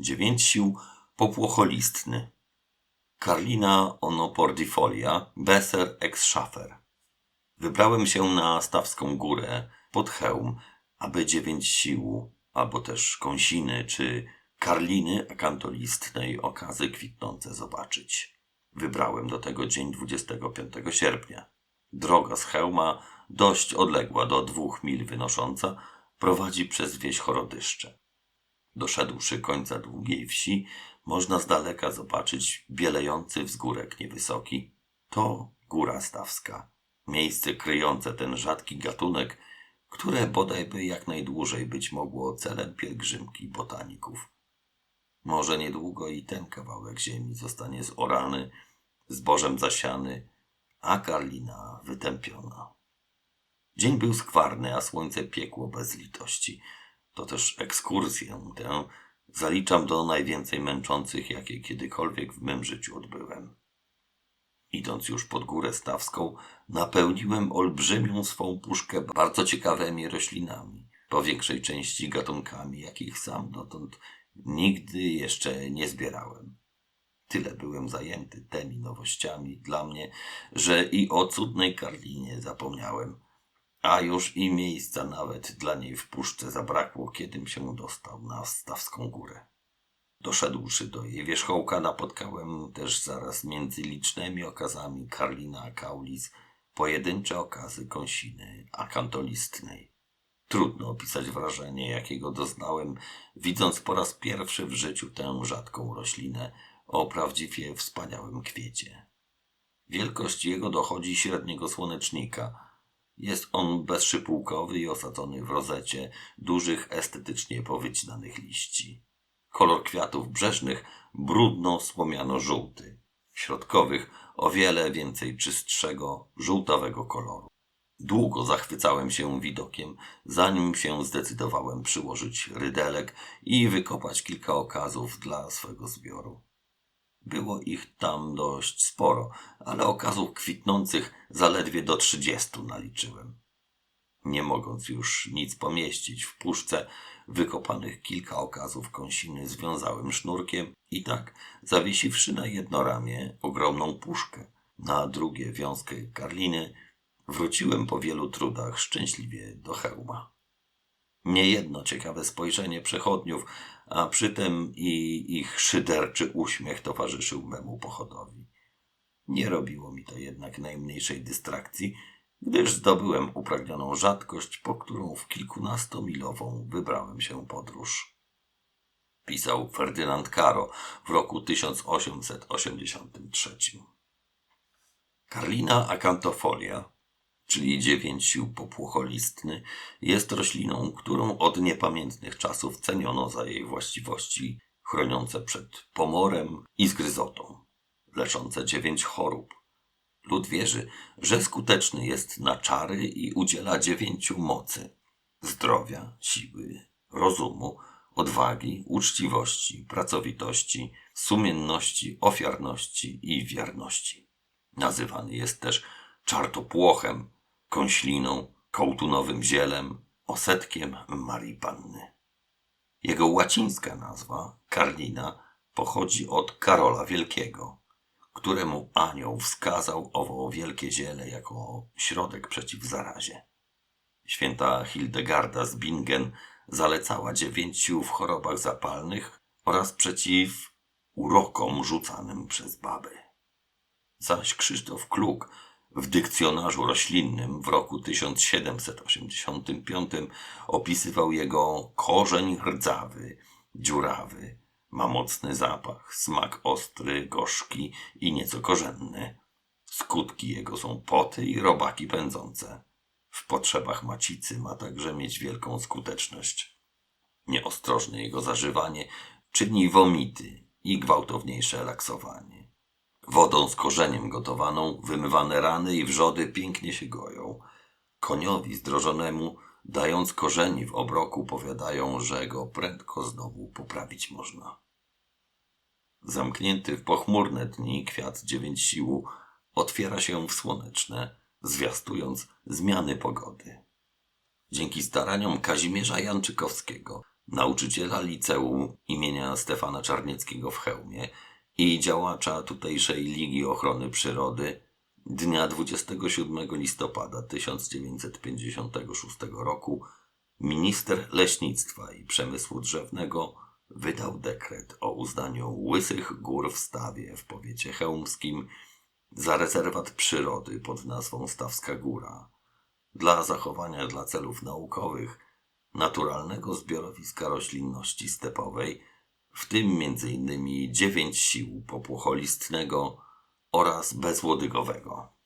Dziewięć sił popłocholistny. Carlina onopordifolia, Besser ex Schaffer. Wybrałem się na Stawską Górę pod hełm, aby dziewięć sił, albo też kąsiny, czy karliny akantolistnej okazy kwitnące zobaczyć. Wybrałem do tego dzień 25 sierpnia. Droga z hełma, dość odległa do dwóch mil wynosząca, prowadzi przez wieś Chorodyszcze. Doszedłszy końca długiej wsi, można z daleka zobaczyć bielejący wzgórek niewysoki. To Góra Stawska. Miejsce kryjące ten rzadki gatunek, które bodajby jak najdłużej być mogło celem pielgrzymki botaników. Może niedługo i ten kawałek ziemi zostanie zorany, zbożem zasiany, a Karlina wytępiona. Dzień był skwarny, a słońce piekło bez litości. To też ekskursję tę zaliczam do najwięcej męczących, jakie kiedykolwiek w mym życiu odbyłem. Idąc już pod górę stawską, napełniłem olbrzymią swą puszkę bardzo ciekawymi roślinami, po większej części gatunkami, jakich sam dotąd nigdy jeszcze nie zbierałem. Tyle byłem zajęty tymi nowościami dla mnie, że i o cudnej Karlinie zapomniałem, a już i miejsca nawet dla niej w puszce zabrakło, kiedym się dostał na Stawską Górę. Doszedłszy do jej wierzchołka, napotkałem też zaraz między licznymi okazami Karlina Kaulis pojedyncze okazy kąsiny akantolistnej. Trudno opisać wrażenie, jakiego doznałem, widząc po raz pierwszy w życiu tę rzadką roślinę o prawdziwie wspaniałym kwiecie. Wielkość jego dochodzi średniego słonecznika. Jest on bezszypułkowy i osadzony w rozecie dużych, estetycznie powycinanych liści. Kolor kwiatów brzeżnych brudno-słomiano-żółty, środkowych o wiele więcej czystszego, żółtawego koloru. Długo zachwycałem się widokiem, zanim się zdecydowałem przyłożyć rydelek i wykopać kilka okazów dla swego zbioru. Było ich tam dość sporo, ale okazów kwitnących zaledwie do trzydziestu naliczyłem. Nie mogąc już nic pomieścić w puszce, wykopanych kilka okazów kąsiny związałem sznurkiem i tak, zawiesiwszy na jedno ramię ogromną puszkę, na drugie wiązkę karliny, wróciłem po wielu trudach szczęśliwie do hełma. Niejedno ciekawe spojrzenie przechodniów, a przytem i ich szyderczy uśmiech towarzyszył memu pochodowi. Nie robiło mi to jednak najmniejszej dystrakcji, gdyż zdobyłem upragnioną rzadkość, po którą w kilkunastomilową wybrałem się podróż. Pisał Ferdynand Caro w roku 1883. Karlina acantofolia, czyli dziewięć sił popłucholistny, jest rośliną, którą od niepamiętnych czasów ceniono za jej właściwości chroniące przed pomorem i zgryzotą, leczące dziewięć chorób, Lud wierzy, że skuteczny jest na czary i udziela dziewięciu mocy: zdrowia, siły, rozumu, odwagi, uczciwości, pracowitości, sumienności, ofiarności i wierności. Nazywany jest też czartopłochem, kąśliną, kołtunowym zielem, osetkiem Marii Panny. Jego łacińska nazwa, Karlina, pochodzi od Karola Wielkiego, któremu anioł wskazał owo wielkie ziele jako środek przeciw zarazie. Święta Hildegarda z Bingen zalecała dziewięciu w chorobach zapalnych oraz przeciw urokom rzucanym przez baby. Zaś Krzysztof Kluk w dykcjonarzu roślinnym w roku 1785 opisywał jego korzeń rdzawy, dziurawy, ma mocny zapach, smak ostry, gorzki i nieco korzenny. Skutki jego są poty i robaki pędzące. W potrzebach macicy ma także mieć wielką skuteczność. Nieostrożne jego zażywanie czyni womity i gwałtowniejsze laksowanie. Wodą z korzeniem gotowaną wymywane rany i wrzody pięknie się goją. Koniowi zdrożonemu Dając korzeni w obroku, powiadają, że go prędko znowu poprawić można. Zamknięty w pochmurne dni kwiat dziewięć sił otwiera się w słoneczne, zwiastując zmiany pogody. Dzięki staraniom Kazimierza Janczykowskiego nauczyciela liceum imienia Stefana Czarnieckiego w Chełmie i działacza tutejszej Ligi Ochrony Przyrody dnia 27 listopada 1956 roku minister leśnictwa i przemysłu drzewnego wydał dekret o uznaniu Łysych Gór w Stawie w powiecie chełmskim za rezerwat przyrody pod nazwą Stawska Góra. Dla zachowania dla celów naukowych naturalnego zbiorowiska roślinności stepowej, w tym m.in. dziewięć sił popłucholistnego oraz bezłodygowego.